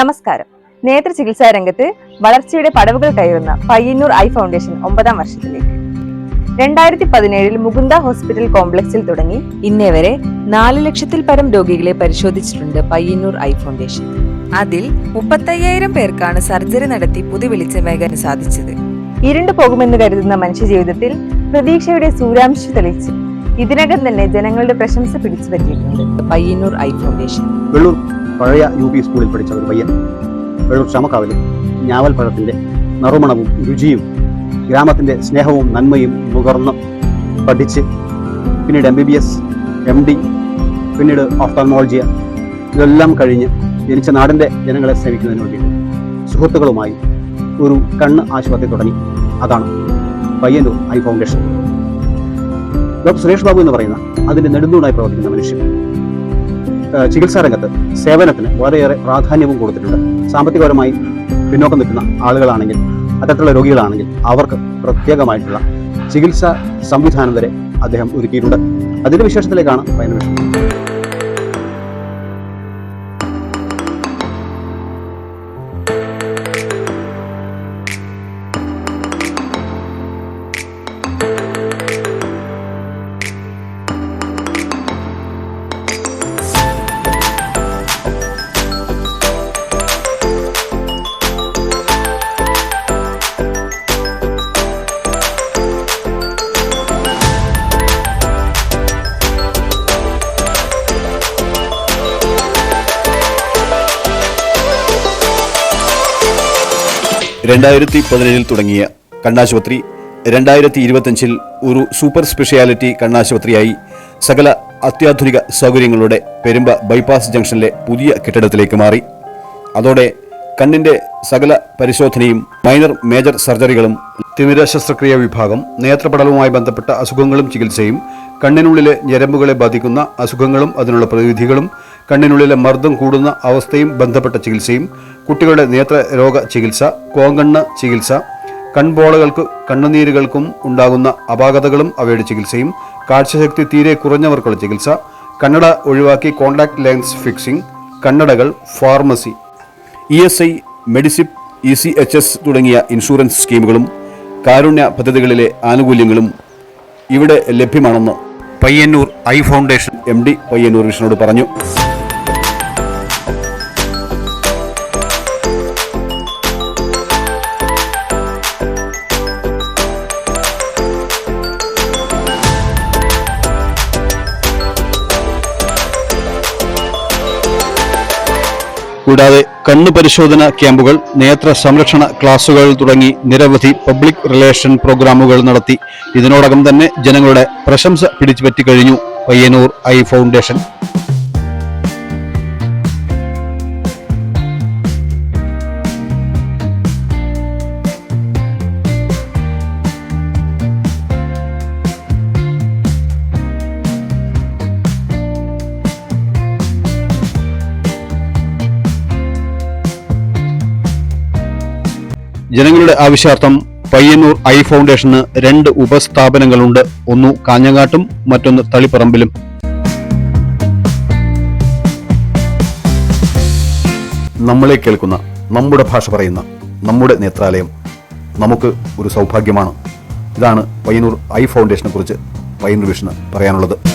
നമസ്കാരം. നേത്ര ചികിത്സാ രംഗത്ത് വളർച്ചയുടെ പടവുകൾ കയറുന്ന പയ്യന്നൂർ ഐ ഫൗണ്ടേഷൻ ഒമ്പതാം വർഷത്തിലേക്ക്. രണ്ടായിരത്തി പതിനേഴിൽ മുകുന്ദ ഹോസ്പിറ്റൽ കോംപ്ലക്സിൽ തുടങ്ങി ഇന്നേ വരെ നാല് ലക്ഷത്തിൽ പരം രോഗികളെ പരിശോധിച്ചിട്ടുണ്ട് പയ്യന്നൂർ ഐ ഫൗണ്ടേഷൻ. അതിൽ മുപ്പത്തയ്യായിരം പേർക്കാണ് സർജറി നടത്തി പുതുവെളിച്ചമേകാൻ സാധിച്ചത്. ഇരുണ്ടു പോകുമെന്ന് കരുതുന്ന മനുഷ്യജീവിതത്തിൽ പ്രതീക്ഷയുടെ സൂരാംശ തെളിച്ച് ഇതിനകം തന്നെ ജനങ്ങളുടെ പ്രശംസ പിടിച്ചു പറ്റിയിട്ടുണ്ട് പയ്യന്നൂർ ഐ ഫൗണ്ടേഷൻ. പഴയ യു പി സ്കൂളിൽ പഠിച്ച ഒരു പയ്യൻ. വെള്ളൂർ ക്ഷമക്കാവിൽ ഞാവൽ പഴത്തിന്റെ നറുമണവും രുചിയും ഗ്രാമത്തിന്റെ സ്നേഹവും നന്മയും നുകർന്ന് പഠിച്ച് പിന്നീട് M B B S M D പിന്നീട് ഓഫ്താൽമോളജിയ ഇതെല്ലാം കഴിഞ്ഞ് ജനിച്ച നാടിന്റെ ജനങ്ങളെ സേവിക്കുന്നതിന് വേണ്ടിയിട്ട് സുഹൃത്തുക്കളുമായി ഒരു കണ്ണ് ആശുപത്രി തുടങ്ങി. അതാണ് Payyanur eye foundation. Doctor Suresh Babu എന്ന് പറയുന്ന അതിന്റെ നെടുന്തൂണായി പ്രവർത്തിക്കുന്ന മനുഷ്യൻ. ചികിത്സാ രംഗത്ത് സേവനത്തിന് വളരെയേറെ പ്രാധാന്യവും കൊടുത്തിട്ടുണ്ട്. സാമ്പത്തികപരമായി പിന്നോക്കം നിൽക്കുന്ന ആളുകളാണെങ്കിൽ അത്തരത്തിലുള്ള രോഗികളാണെങ്കിൽ അവർക്ക് പ്രത്യേകമായിട്ടുള്ള ചികിത്സാ സംവിധാനം വരെ അദ്ദേഹം ഒരുക്കിയിട്ടുണ്ട്. അതിന്റെ വിശേഷത്തിലേക്കാണ് പയനൂർ രണ്ടായിരത്തി പതിനേഴിൽ തുടങ്ങിയ കണ്ണാശുപത്രി രണ്ടായിരത്തി ഇരുപത്തഞ്ചിൽ ഒരു സൂപ്പർ സ്പെഷ്യാലിറ്റി കണ്ണാശുപത്രിയായി സകല അത്യാധുനിക സൗകര്യങ്ങളുടെ പെരുമ്പ ബൈപ്പാസ് ജംഗ്ഷനിലെ പുതിയ കെട്ടിടത്തിലേക്ക് മാറി. അതോടെ കണ്ണിന്റെ സകല പരിശോധനയും മൈനർ മേജർ സർജറികളും തിമിര ശസ്ത്രക്രിയ വിഭാഗം നേത്രപടലവുമായി ബന്ധപ്പെട്ട അസുഖങ്ങളും ചികിത്സയും കണ്ണിനുള്ളിലെ ഞരമ്പുകളെ ബാധിക്കുന്ന അസുഖങ്ങളും അതിനുള്ള പ്രതിവിധികളും കണ്ണിനുള്ളിലെ മർദ്ദം കൂടുന്ന അവസ്ഥയും ബന്ധപ്പെട്ട ചികിത്സയും കുട്ടികളുടെ നേത്രരോഗ ചികിത്സ കോങ്കണ്ണ് ചികിത്സ കൺപോളകൾക്ക് കണ്ണുനീരുകൾക്കും ഉണ്ടാകുന്ന അപാകതകളും അവയുടെ ചികിത്സയും കാഴ്ചശക്തി തീരെ കുറഞ്ഞവർക്കുള്ള ചികിത്സ കണ്ണട ഒഴിവാക്കി contact lens fixing കണ്ണടകൾ pharmacy E S I Medisep E C H S തുടങ്ങിയ ഇൻഷുറൻസ് സ്കീമുകളും കാരുണ്യ പദ്ധതികളിലെ ആനുകൂല്യങ്ങളും ഇവിടെ ലഭ്യമാണെന്ന് Payyanur eye foundation M D Payyanur വിഷ്ണുവോട് പറഞ്ഞു. കൂടാതെ കണ്ണു പരിശോധന ക്യാമ്പുകൾ നേത്ര സംരക്ഷണ ക്ലാസുകൾ തുടങ്ങി നിരവധി പബ്ലിക് റിലേഷൻ പ്രോഗ്രാമുകൾ നടത്തി. ഇതിനോടകം തന്നെ ജനങ്ങളുടെ പ്രശംസ പിടിച്ചുപറ്റി കഴിഞ്ഞു. Payyanur eye foundation. ജനങ്ങളുടെ ആവശ്യാർത്ഥം പയ്യന്നൂർ ഐ ഫൗണ്ടേഷന് രണ്ട് ഉപസ്ഥാപനങ്ങളുണ്ട്. ഒന്ന് കാഞ്ഞങ്ങാട്ടും മറ്റൊന്ന് തളിപ്പറമ്പിലും. നമ്മളെ കേൾക്കുന്ന നമ്മുടെ ഭാഷ പറയുന്ന നമ്മുടെ നേത്രാലയം നമുക്ക് ഒരു സൗഭാഗ്യമാണ്. ഇതാണ് പയ്യന്നൂർ ഐ ഫൗണ്ടേഷനെ കുറിച്ച് പയ്യന്നൂർ വിഷ്ണു പറയാനുള്ളത്.